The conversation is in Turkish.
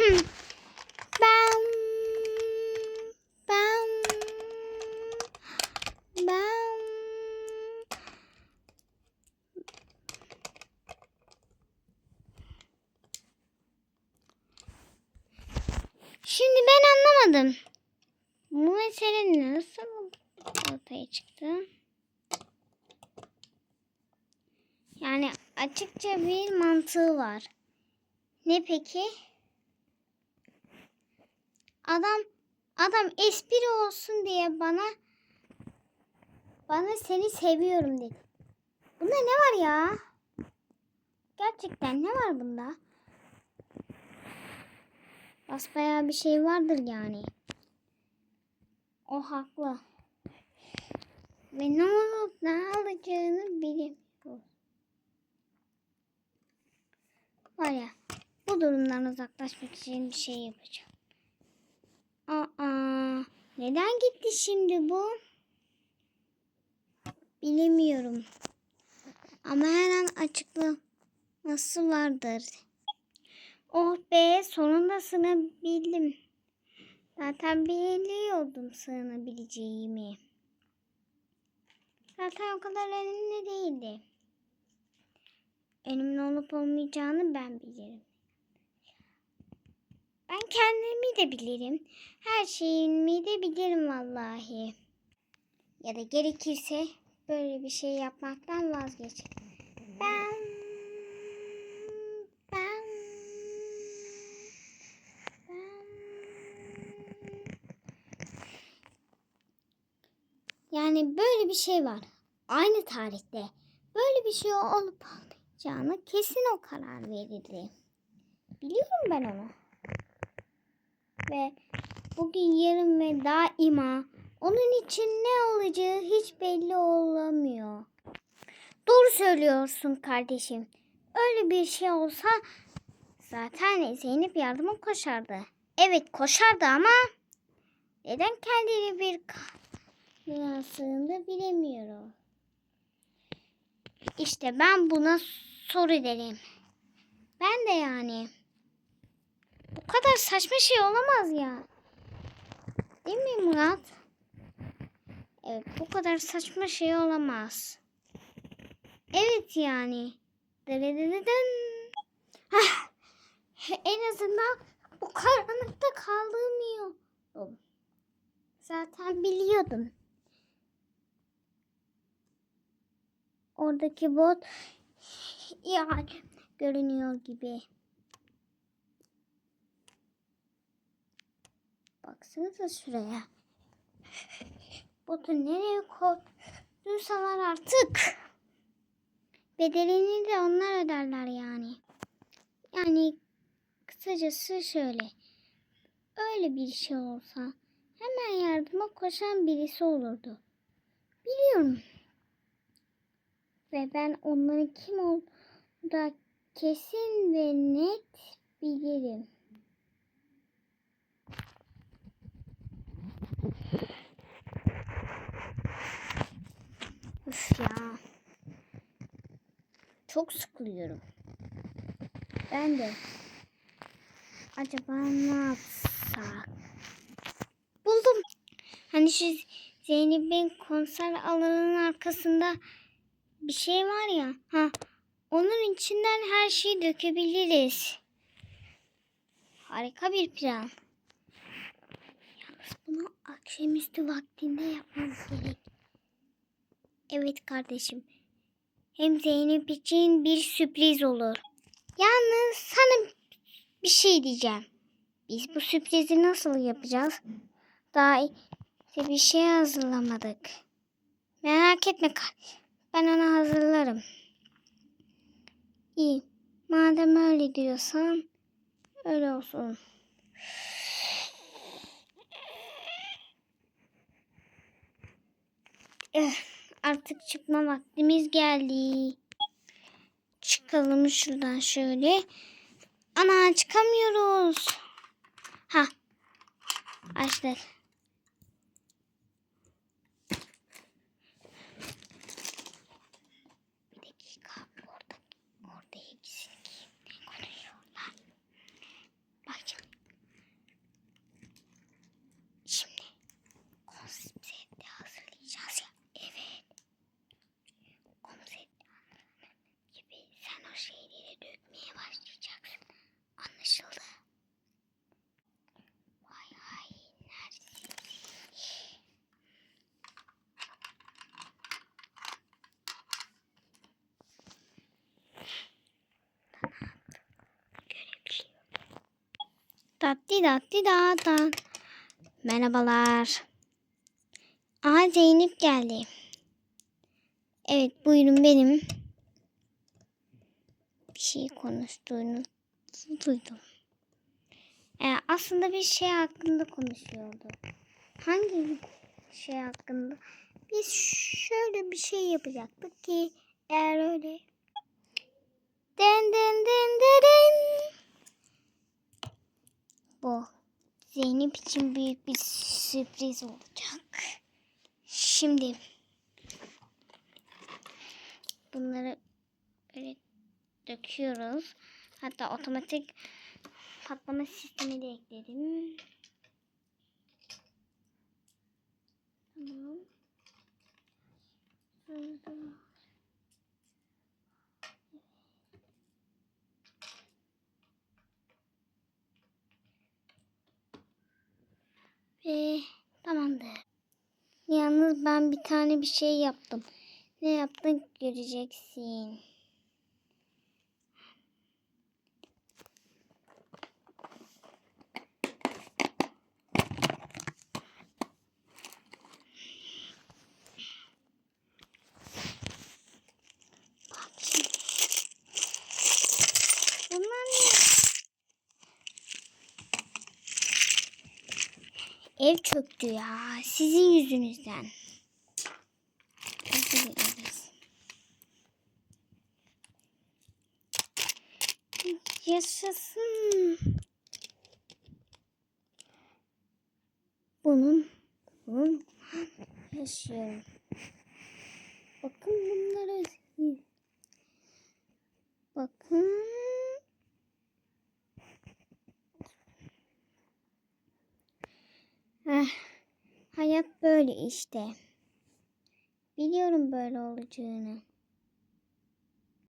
Ben ben ben Şimdi ben anlamadım. Bu mesele nasıl ortaya çıktı? Yani açıkça bir mantığı var. Ne peki? Adam adam espri olsun diye bana bana seni seviyorum dedi. Bunda ne var ya? Gerçekten ne var bunda? Basbayağı bir şey vardır yani. O haklı. Ve ne olup ne alacağını bilemiyor. Var ya bu durumdan uzaklaşmak için bir şey yapacağım. Aa, neden gitti şimdi bu? Bilemiyorum. Ama her an açıklaması vardır. Oh be sonunda sığınabildim. Zaten biliyordum sığınabileceğimi. Zaten o kadar önemli değildi. Önümün olup olmayacağını ben bilirim. Ben kendimi de bilirim. Her şeyimi de bilirim vallahi. Ya da gerekirse böyle bir şey yapmaktan vazgeç. Ben ben ben Yani böyle bir şey var. Aynı tarihte böyle bir şey olup olmayacağına kesin o karar verildi. Biliyorum ben onu. Ve bugün yarın ve daima onun için ne olacağı hiç belli olamıyor. Doğru söylüyorsun kardeşim. Öyle bir şey olsa zaten Zeynep yardıma koşardı. Evet koşardı ama neden kendini bir kaynağa sığındı bilemiyorum. İşte ben buna soru derim. Ben de yani. Bu kadar saçma şey olamaz ya. Değil mi Murat? Evet bu kadar saçma şey olamaz. Evet yani. Dırıdırıdın. Hah, En azından bu karanlıkta kalmıyordum. Zaten biliyordum. Oradaki bot yani görünüyor gibi. Baksanıza şuraya. Botu nereye koyduysalar artık. Bedelini de onlar öderler yani. Yani kısacası şöyle. Öyle bir şey olsa hemen yardıma koşan birisi olurdu. Biliyorum. Ve ben onların kim olduğunu da kesin ve net bilirim. Üf ya. Çok sıkılıyorum. Ben de. Acaba ne yapsak? Buldum. Hani şu Zeynep'in konser alanının arkasında bir şey var ya. Ha, onun içinden her şeyi dökebiliriz. Harika bir plan. Yalnız bunu akşamüstü vaktinde yapmamız gerek. Evet kardeşim. Hem Zeynep için bir sürpriz olur. Yalnız sana bir şey diyeceğim. Biz bu sürprizi nasıl yapacağız? Daha bir şey hazırlamadık. Merak etme. Ben onu hazırlarım. İyi. Madem öyle diyorsan öyle olsun. Eh, artık çıkma vaktimiz geldi. Çıkalım şuradan şöyle. Ana çıkamıyoruz. Ha. Açtık. Tatlı tatlı dağdan. Merhabalar. Aha Zeynep geldi. Evet buyurun benim. Bir şey konuştuğunu duydum. Ee, aslında bir şey hakkında konuşuyordu. Hangi şey hakkında? Biz şöyle bir şey yapacaktık ki eğer öyle den den den den den. Bu Zeynep için büyük bir sürpriz olacak. Şimdi bunları böyle döküyoruz. Hatta otomatik patlama sistemi de ekledim. Tamam. Şurada. Ve tamamdır. Yalnız ben bir tane bir şey yaptım. Ne yaptın göreceksin. Bak şimdi. Bunlar ne? Ev çöktü ya. Sizin yüzünüzden. Yaşasın. Bunun, bunun yaşıyorum. Bakın bunlara. Bakın. Eh, böyle işte. Biliyorum böyle olacağını.